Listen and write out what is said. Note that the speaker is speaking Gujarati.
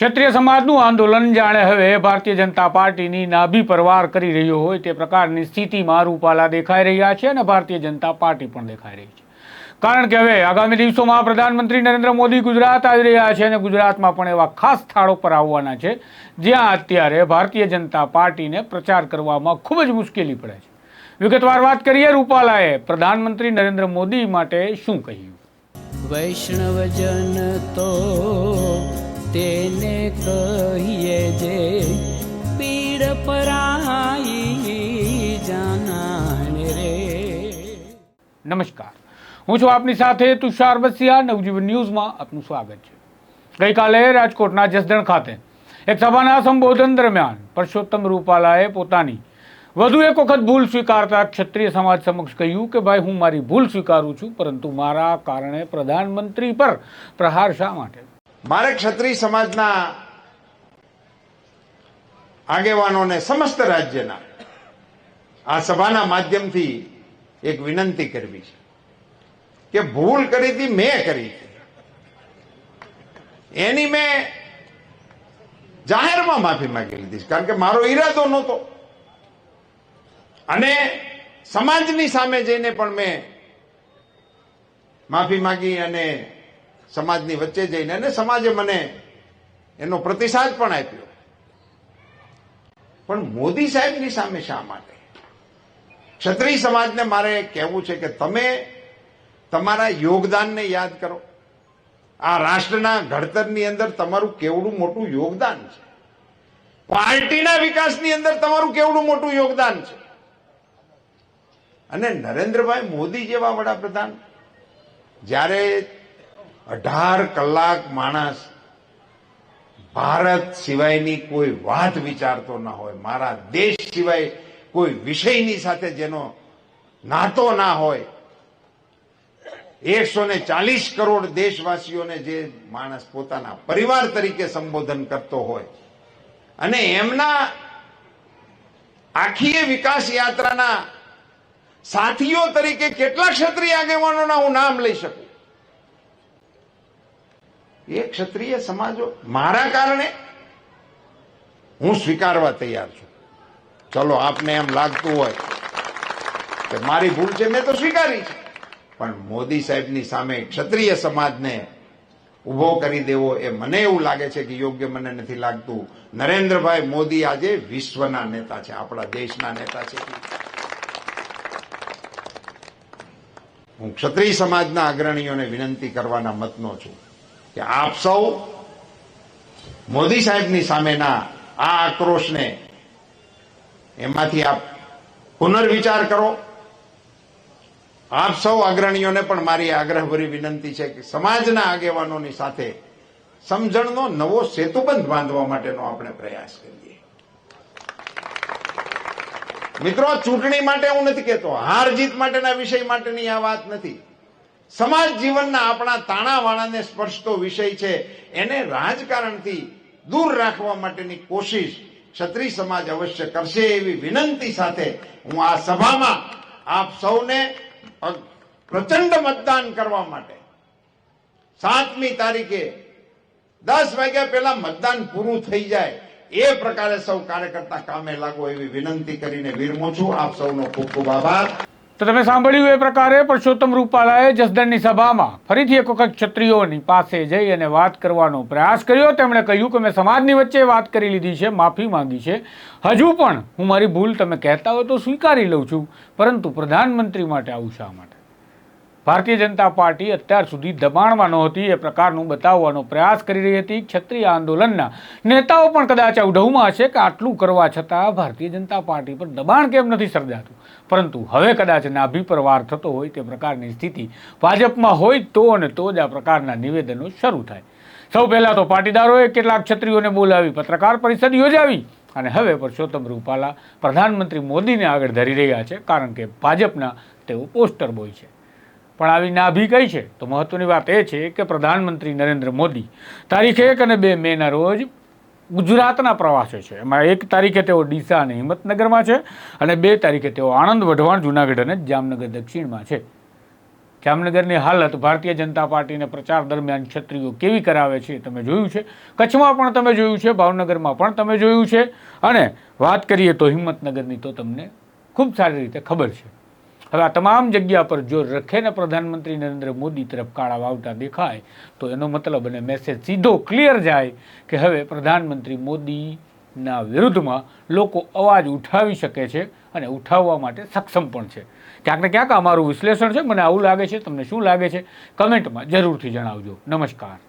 ક્ષત્રિય સમાજનું આંદોલન જાણે હવે ભારતીય જનતા પાર્ટીની નાભી પરવાર કરી રહ્યો હોય તે પ્રકારની સ્થિતિમાં રૂપાલા દેખાઈ રહ્યા છે અને ભારતીય જનતા પાર્ટી પણ દેખાઈ રહી છે. કારણ કે હવે આગામી દિવસોમાં પ્રધાનમંત્રી નરેન્દ્ર મોદી ગુજરાત આવી રહ્યા છે અને ગુજરાતમાં પણ એવા ખાસ સ્થળો પર આવવાના છે, જ્યાં અત્યારે ભારતીય જનતા પાર્ટીને પ્રચાર કરવામાં ખૂબ જ મુશ્કેલી પડે છે. વિગતવાર વાત કરીએ રૂપાલાએ, પ્રધાનમંત્રી નરેન્દ્ર મોદી માટે શું કહ્યું? વૈષ્ણવજન તો તેને કહીએ જે પીડ પરાઈ જાનાને રે. નમસ્કાર. હું છું આપની સાથે તુષાર બસિયા નવજીવન ન્યૂઝમાં આપનું સ્વાગત છે. ગઈકાલે રાજકોટના જસદણ ખાતે એક સભાના સંબોધન દરમિયાન પરસોત્તમ રૂપાલાએ પોતાની વધુ એક વખત ભૂલ સ્વીકારતા ક્ષત્રિય સમાજ સમક્ષ કહ્યું કે, ભાઈ, હું મારી ભૂલ સ્વીકારું છું, પરંતુ મારા કારણે પ્રધાનમંત્રી પર પ્રહાર શા માટે મારે ક્ષત્રિય સમાજના આગેવાનોને સમસ્ત રાજ્યના આ સભાના માધ્યમથી એક વિનંતી કરવી છે કે ભૂલ કરી હતી, મેં કરી હતી એની મેં જાહેરમાં માફી માંગી લીધી. કારણ કે મારો ઈરાદો નહોતો અને સમાજની સામે જઈને પણ મેં માફી માંગી અને સમાજની વચ્ચે જઈને અને સમાજે મને એનો પ્રતિસાદ પણ આપ્યો. પણ મોદી સાહેબની સામે શા માટે? ક્ષત્રિય સમાજને મારે કહેવું છે કે તમે તમારા યોગદાનને યાદ કરો. આ રાષ્ટ્રના ઘડતરની અંદર તમારું કેવડું મોટું યોગદાન છે. પાર્ટીના વિકાસની અંદર તમારું કેવડું મોટું યોગદાન છે. અને નરેન્દ્રભાઈ મોદી જેવા વડાપ્રધાન, જ્યારે અઢાર કલાક માણસ ભારત સિવાયની કોઈ વાત વિચારતો ના હોય. મારા દેશ સિવાય કોઈ વિષયની સાથે જેનો નાતો ના હોય. એકસો ને ચાલીસ કરોડ દેશવાસીઓને જે માણસ પોતાના પરિવાર તરીકે સંબોધન કરતો હોય. અને એમના આખી વિકાસ યાત્રાના સાથીઓ તરીકે કેટલા ક્ષત્રિય આગેવાનોના હું નામ લઈ શકું? એ ક્ષત્રિય સમાજો મારા કારણે હું સ્વીકારવા તૈયાર છું. ચલો, આપને એમ લાગતું હોય કે મારી ભૂલ છે, મેં તો સ્વીકારી છે. પણ મોદી સાહેબની સામે ક્ષત્રિય સમાજને ઊભો કરી દેવો એ મને એવું લાગે છે કે યોગ્ય મને નથી લાગતું. નરેન્દ્રભાઈ મોદી આજે વિશ્વના નેતા છે, આપણા દેશના નેતા છે. હું ક્ષત્રિય સમાજના અગ્રણીઓને વિનંતી કરવાના મતનો છું. કે આપ સૌ મોદી સાહેબની સામેના આ આક્રોશને એમાંથી આપ પુનર્વિચાર કરો. આપ સૌ અગ્રણીઓને પણ મારી આગ્રહભરી વિનંતી છે કે સમાજના આગેવાનોની સાથે સમજણનો નવો સેતુબંધ બાંધવા માટેનો આપણે પ્રયાસ કરીએ. મિત્રો, ચૂંટણી માટે હું નથી કહેતો. હાર જીત માટેના વિષય માટેની આ વાત નથી. સમાજ જીવનના આપણા તાણાવાણાને સ્પર્શતો વિષય છે. એને રાજકારણથી દૂર રાખવા માટેની કોશિશ ક્ષત્રિય સમાજ અવશ્ય કરશે એવી વિનંતી સાથે હું આ સભામાં આપ સૌને પ્રચંડ મતદાન કરવા માટે સાતમી તારીખે દસ વાગ્યા પહેલા મતદાન પૂરું થઈ જાય એ પ્રકારે સૌ કાર્યકર્તા કામે લાગો એવી વિનંતી કરીને વિરમું છું. આપ સૌનો ખૂબ ખૂબ આભાર. તો તમે સાંભળ્યું એ પ્રકારે પરસોત્તમ રૂપાલાએ જસદણની સભામાં ફરીથી એક વખત ક્ષત્રિયોની પાસે જઈ અને વાત કરવાનો પ્રયાસ કર્યો. તેમણે કહ્યું કે મેં સમાજની વચ્ચે વાત કરી લીધી છે, માફી માંગી છે. હજુ પણ હું મારી ભૂલ તમે કહેતા હોય તો સ્વીકારી લઉં છું. પરંતુ પ્રધાનમંત્રી માટે આવું શા માટે? ભારતીય જનતા પાર્ટી અત્યાર સુધી દબાણમાં નહોતી, એ પ્રકારનું બતાવવાનો પ્રયાસ કરી રહી હતી. ક્ષત્રિય આંદોલનના નેતાઓ પણ કદાચ અવઢવમાં હશે કે આટલું કરવા છતાં ભારતીય જનતા પાર્ટી પર દબાણ કેમ નથી સર્જાતું? પરંતુ હવે કદાચ નાભી પર વાર થતો હોય તે પ્રકારની સ્થિતિ ભાજપમાં હોય તો અને તો જ આ પ્રકારના નિવેદનો શરૂ થાય. સૌ પહેલાં તો પાટીદારોએ કેટલાક ક્ષત્રિયોને બોલાવી પત્રકાર પરિષદ યોજાવી અને હવે પુરુષોત્તમ રૂપાલા પ્રધાનમંત્રી મોદીને આગળ ધરી રહ્યા છે, કારણ કે ભાજપના તેઓ પોસ્ટર બોય છે. પણ આવી નાભી કઈ છે. તો મહત્વની વાત એ છે કે પ્રધાનમંત્રી નરેન્દ્ર મોદી તારીખ એક અને બે મેના રોજ ગુજરાતના પ્રવાસે છે. એમાં એક તારીખે તેઓ ડીસા અને હિંમતનગરમાં છે અને બે તારીખે તેઓ આણંદ, વઢવાણ, જુનાગઢ અને જામનગર દક્ષિણમાં છે. જામનગરની હાલત ભારતીય જનતા પાર્ટીને પ્રચાર દરમિયાન ક્ષત્રિયો કેવી કરાવે છે તમે જોયું છે. કચ્છમાં પણ તમે જોયું છે, ભાવનગરમાં પણ તમે જોયું છે. અને વાત કરીએ તો હિંમતનગરની તો તમને ખૂબ સારી રીતે ખબર છે. હવે આ તમામ જગ્યા પર જો રખેને પ્રધાનમંત્રી નરેન્દ્ર મોદી તરફ કાળા વાવટા દેખાય, તો એનો મતલબ અને મેસેજ સીધો ક્લિયર જાય કે હવે પ્રધાનમંત્રી મોદીના વિરુદ્ધમાં લોકો અવાજ ઉઠાવી શકે છે અને ઉઠાવવા માટે સક્ષમ પણ છે. ક્યાંક ને ક્યાંક અમારું વિશ્લેષણ છે, મને આવું લાગે છે, તમને શું લાગે છે? કમેન્ટમાં જરૂરથી જણાવજો. નમસ્કાર.